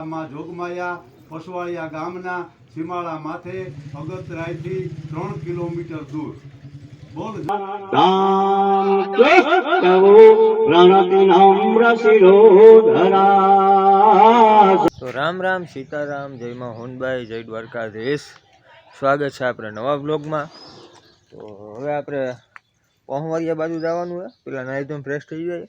માં જોગમાયા પસવાળિયા ગામના સીમાળા માથે અગતરાયથી ત્રણ કિલોમીટર દૂર. બોલ. રામ તો રામ રામ સીતારામ જય માં હોનબાઈ જય દ્વારકાધીશ. સ્વાગત છે આપણે નવા બ્લોગમાં તો હવે આપણે પહોંચવારિયા બાજુ જવાનું છે. પેલા નાઈ ધોઈને ફ્રેશ થઈ જાય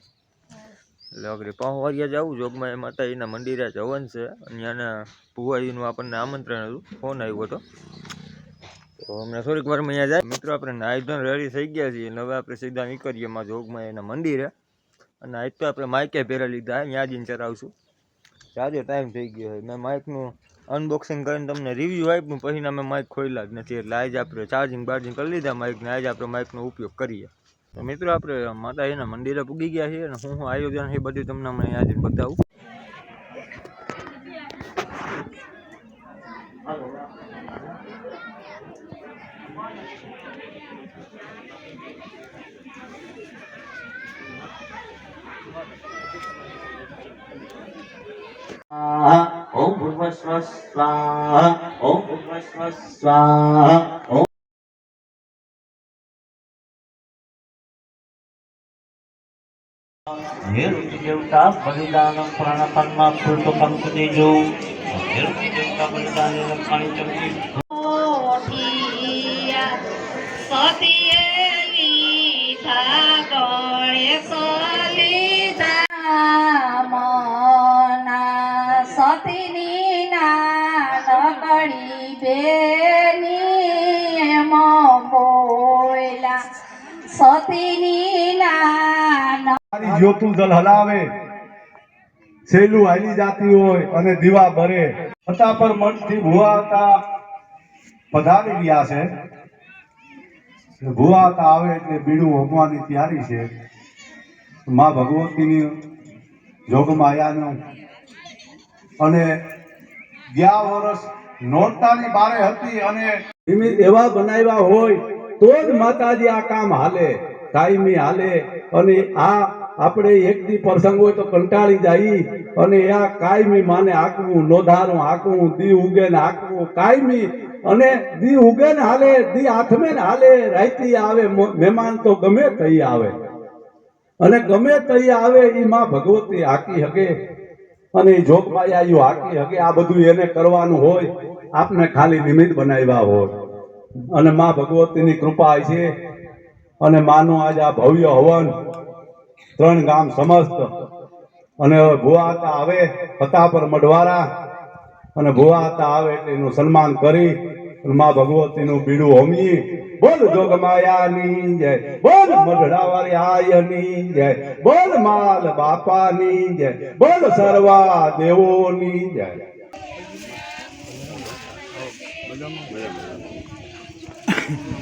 એટલે આગળ પહોંચવારિયા જવું જોગમાં. માતાજીના મંદિરે જવાનું છે. અને ભુવાજીનું આપણને આમંત્રણ હતું. ફોન આવ્યો હતો. તો અમને થોડીક વારમાં અહીંયા જાય. મિત્રો, આપણે નાઈ ધોન રેડી થઈ ગયા છીએ. હવે આપણે સીધા નીકળીએ માં જોગમાં એના મંદિરે. અને આજ તો આપણે માઇકે પહેરા લીધા. ત્યાં જઈને ચરાવશું. આજે ટાઈમ થઈ ગયો હોય મેં માઇકનું અનબોક્સિંગ કરીને તમને રિવ્યૂ આપ્યું. પછી મેં માઇક ખોલ્યા જ નથી. એટલે આજે આપણે ચાર્જિંગ બાર્જિંગ કરી લીધા માઇકને. આજે આપણે માઇકનો ઉપયોગ કરીએ. તો મિત્રો આપણે માતાજીના મંદિરે પૂગી ગયા છીએ અને હું હું આયોજન છે એ બધું તમને મને આજે બતાવું. ઓમ ભૂર્ભસ્વ સ્વાહા, ઓમ ભૂર્ભસ્વ સ્વાહા. ઋષિ દેવતા બલિદાનમ ફૂલતો કૃતકમ દેજો ઋષિ દેવતા બલિદાન પાણી ચમકી સતીની જ્યોતું જલ હલાવે સેલું હાલી જાતી હોય અને દીવા ભરે. છતાં પર મનથી ભુવા હતા. પધારી ગયા છે. ભુવા હતા આવે એટલે બીડું હોમવાની તૈયારી છે. મા ભગવતીની જોગમાયાનું અને ગયા વર્ષ નોરતાની બારે હતી અને નિમિત્ત એવા બનાવ્યા હોય તો જ માતાજી આ કામ હાલે કાયમી હાલે અને આ આપણે એક દી પ્રસંગ હોય તો કંટાળી જાય. અને આ કાયમી માને આકવું, લોધારું આકવું, દી ઉગે ને આકવું, કાયમી. અને દી ઉગે ને હાલે, દી હાથમે ને હાલે રાયતી આવે મહેમાન તો ગમે તઈ આવે. અને ગમે તઈ આવે એ માં ભગવતી હાકી હકે. અને ઈ જોગમાયા હાકી હકે. આ બધું એને કરવાનું હોય. આપને ખાલી નિમિત્ત બનાવ્યા હોય. અને માં ભગવતીની કૃપા છે. અને માનું આજ આ ભવ્ય હવન ત્રણ ગામ સમસ્ત. અને ભુવા હતા આવે હતા પર મઢવારા. અને ભુવા હતા આવે એટલે એનું સન્માન કરી મા ભગવતીનું બીડું હોમી બોલ જોગમાયાની જય, બોલ મઢડાવાળી આયની જય, બોલ માલ બાપાની જય, બોલ સર્વા દેવોની જય. અહીંયા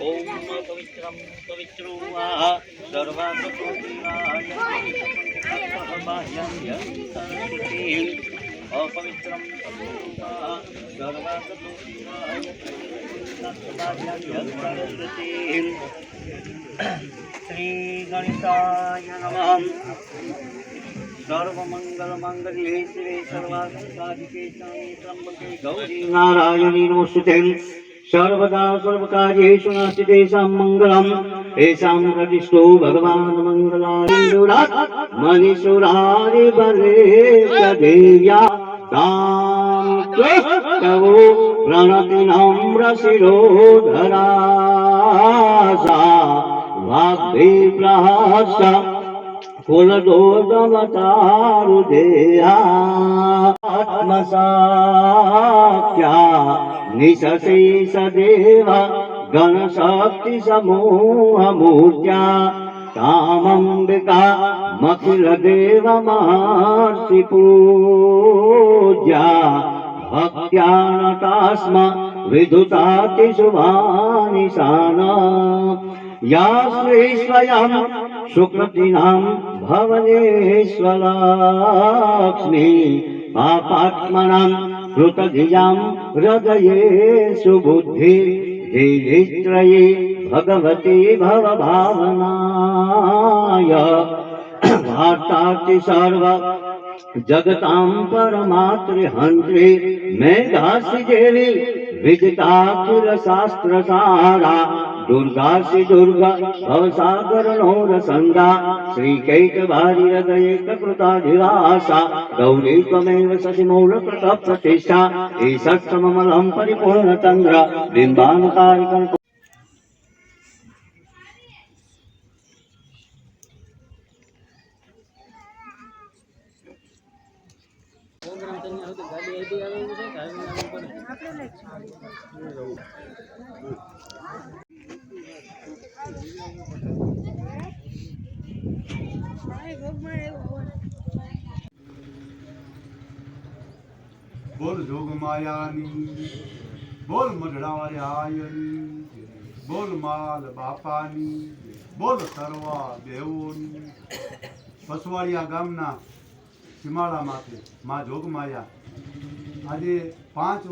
ॐ पवित्रं पवित्रो वा सर्वाङ्गपूर्णाय pagbabayan yan sa tiil o pangitram pagbunta darama sa tungkuhan sa Sri Ganita Yanaman Sarva Mangala Mangali Sri Sarva Sadi Kesa Mitram Gauri Narayani Nusutem Gauri નારાયણી નમસ્તુતે સર્વદા સર્વકાર્યેષુ નાસ્તિ તેષાં મંગલम् એષાં પ્રતિષ્ઠો ભગવાન મંગલાયુરાત મનીષુરારિ બલે દેવ્યા निशसी स देव गणशाक्तिसमूहमूजा तामम्बिका मथिरदेव महासि पूजा भक्त्या नतास्म विधुतातिशुभानिशाना या स्वीश्वयम् सुकृतीनां भवनेश्वराक्ष्मि पापात्मनां कृतधियां हृदये सुबुद्धि देहित्रये भगवती भवभावनाय वार्तार्ति सर्व जगतां परमातृहन्त्रे मेधासि देवी विदिताखिल शास्त्रसारा दुर्गासि दुर्गा भवसागरनोरसङ्गा श्रीकैकभारिहृदयेककृताधिवासा गौरी त्वमेव शशिमौलकृतप्रतिष्ठा ईषत्सममलं परिपूर्णचन्द्र बिम्बानुकारिकल्प બોલ જોગમાયાની બોલ મઢડાવાળી બોલ માલ બાપાની, બોલ સરવા દેવોની. પસવાડિયા ગામના સીમાડા મા જોગમાયા આજે પાંચ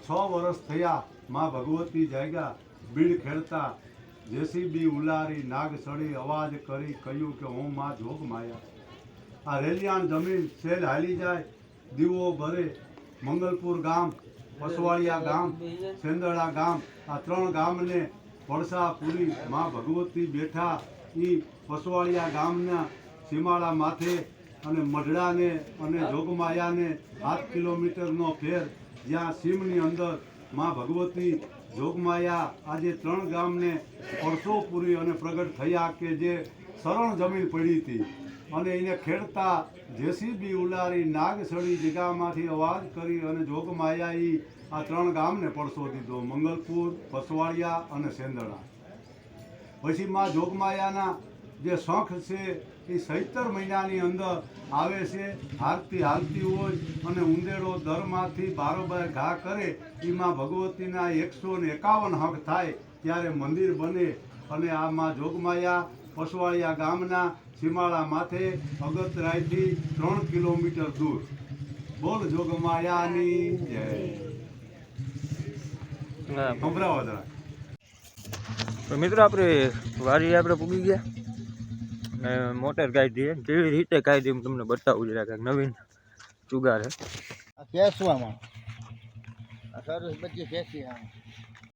છ વર્ષ થયા મા ભગવતી જાગ્યા બીડ ખેડતા જેસીબી ઉલારી નાગ સળી અવાજ કરી કહ્યું કે હું માં જોગમાયા આ રેલિયાણ જમીન સેલ હાલી જાય, દીવો ભરે, મંગલપુર ગામ પસવાળિયા ગામ સેંદળા ગામ, આ ત્રણ ગામને પડસા પૂરી માં ભગવતી બેઠા એ પસવાળિયા ગામના સીમાડા માથે અને મઢડાને અને જોગમાયાને આઠ કિલોમીટરનો ફેર જ્યાં સીમની અંદરમાં ભગવતી જોગમાયા આજે ત્રણ ગામને વર્ષો પૂરી અને પ્રગટ થયા કે જે શરણ જમીન પડી હતી. અને એને ખેડતા જેસીબી ઉલારી નાગસળી જગામાંથી અવાજ કરી અને જોગમાયા ઈ આ ત્રણ ગામને પડસો દીધો. મંગલપુર, પસવાડિયા અને સેંદડા. પછી માં જોગમાયાના જે શંખ છે એ સહિતર મહિનાની અંદર આવે છે હાલતી હાલતી હોય અને ઉંદેડો દરમાંથી બારોબાર ઘા કરે એમાં ભગવતીના એકસો ને એકાવન હક થાય ત્યારે મંદિર બને. અને આ માં જોગમાયા પસવાળિયા ગામના સીમાળા માથે અગતરાયથી ત્રણ કિલોમીટર દૂર. બોલ જોગમાયાની જય. સંભળાવો તો મિત્રો આપણે વારી આપણે પૂગી ગયા. મોટર કાઢી કેવી રીતે કાઢી હું તમને બતાવું જરા કાંઈક નવીન જુગાર કેસવામાં આ સરસ બધી ફેંસી આમ